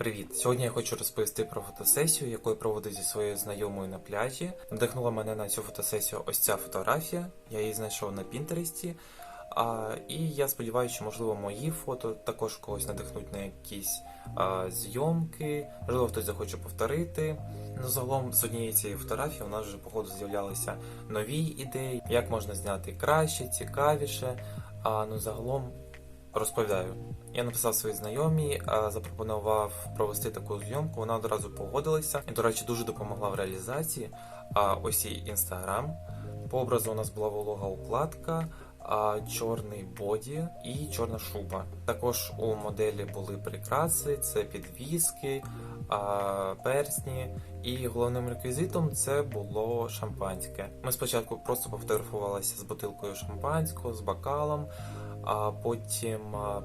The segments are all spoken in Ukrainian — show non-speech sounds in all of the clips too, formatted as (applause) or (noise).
Привіт! Сьогодні я хочу розповісти про фотосесію, яку я проводив зі своєю знайомою на пляжі. Надихнула мене на цю фотосесію ось ця фотографія. Я її знайшов на Пінтересті. А, і я сподіваюся, що можливо мої фото також когось надихнуть на якісь а, зйомки, можливо, хтось захоче повторити. Ну, загалом з однієї цієї фотографії у нас вже походу з'являлися нові ідеї, як можна зняти краще, цікавіше. А ну загалом розповідаю. Я написав своїй знайомій, запропонував провести таку зйомку. Вона одразу погодилася і, до речі, дуже допомогла в реалізації. А ось і інстаграм. По образу у нас була волога укладка, чорний боді і чорна шуба. Також у моделі були прикраси, це підвіски, персні. І головним реквізитом це було шампанське. Ми спочатку просто пофотографувалися з бутилкою шампанського, з бокалом, а потім а,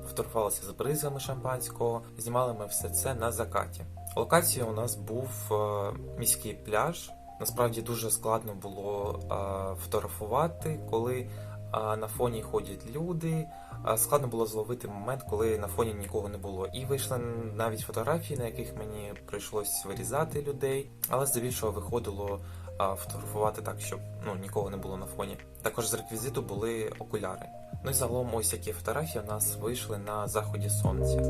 з бризгами шампанського. Знімали ми все це на закаті. Локація у нас був е, міський пляж. Насправді дуже складно було е, фотографувати, коли на фоні ходять люди. Складно було зловити момент, коли на фоні нікого не було. І вийшли навіть фотографії, на яких мені прийшлось вирізати людей, але здебільшого виходило фотографувати так, щоб ну нікого не було на фоні. Також з реквізиту були окуляри. Ну і загалом ось які фотографії у нас вийшли на заході сонця.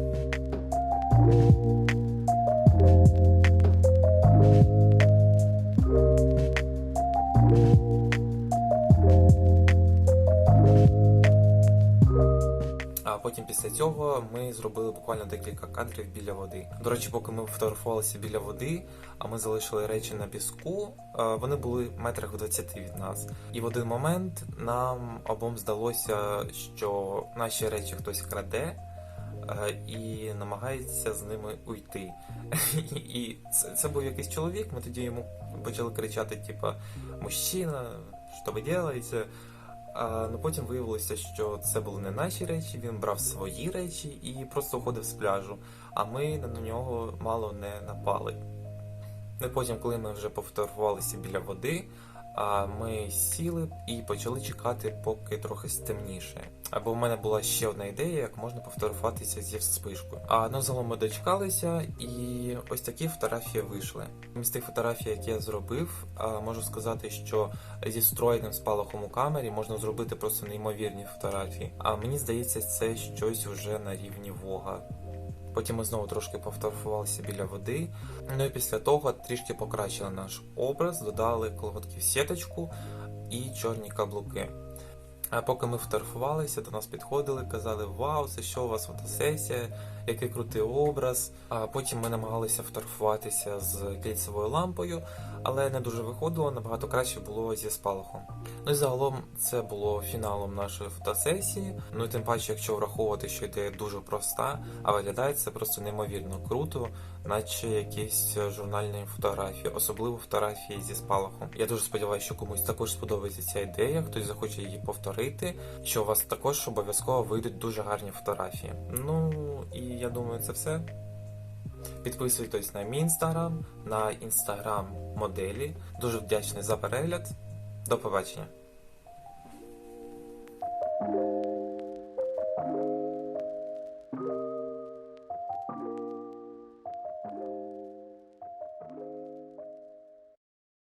А потім після цього ми зробили буквально декілька кадрів біля води. До речі, поки ми фотографувалися біля води, а ми залишили речі на піску. е, Вони були метрах в 20 від нас. І в один момент нам обом здалося, що наші речі хтось краде. е, І намагається з ними уйти. (laughs) І це, це був якийсь чоловік. Ми тоді йому почали кричати: типа, мужчина, що ви робите? Ну потім виявилося, що це були не наші речі, він брав свої речі і просто уходив з пляжу, а ми на нього мало не напали. Ну потім, коли ми вже пофотографувалися біля води, ми сіли і почали чекати, поки трохи стемніше. Або в мене була ще одна ідея, як можна пофотографуватися зі вспишкою. А ну загалом ми дочекалися, і ось такі фотографії вийшли. З тих фотографій, які я зробив, можу сказати, що зі встроєним спалахом у камері можна зробити просто неймовірні фотографії. А мені здається, це щось вже на рівні Вога. Потім ми знову трошки пофотографувалися біля води. Ну і після того трішки покращили наш образ, додали колготки в сіточку і чорні каблуки. А поки ми фотографувалися, до нас підходили, казали: Вау, це що у вас фотосесія, який крутий образ. А потім ми намагалися фотографуватися з кільцевою лампою, але не дуже виходило, набагато краще було зі спалахом. Ну і загалом це було фіналом нашої фотосесії. Ну і тим паче, якщо враховувати, що ідея дуже проста, а виглядає це просто неймовірно круто, наче якісь журнальні фотографії, особливо фотографії зі спалахом. Я дуже сподіваюся, що комусь також сподобається ця ідея, хтось захоче її повторити. Що у вас також обов'язково вийдуть дуже гарні фотографії. Ну я думаю, це все. Підписуйтесь на мій інстаграм, на інстаграм моделі. Дуже вдячний за перегляд. До побачення.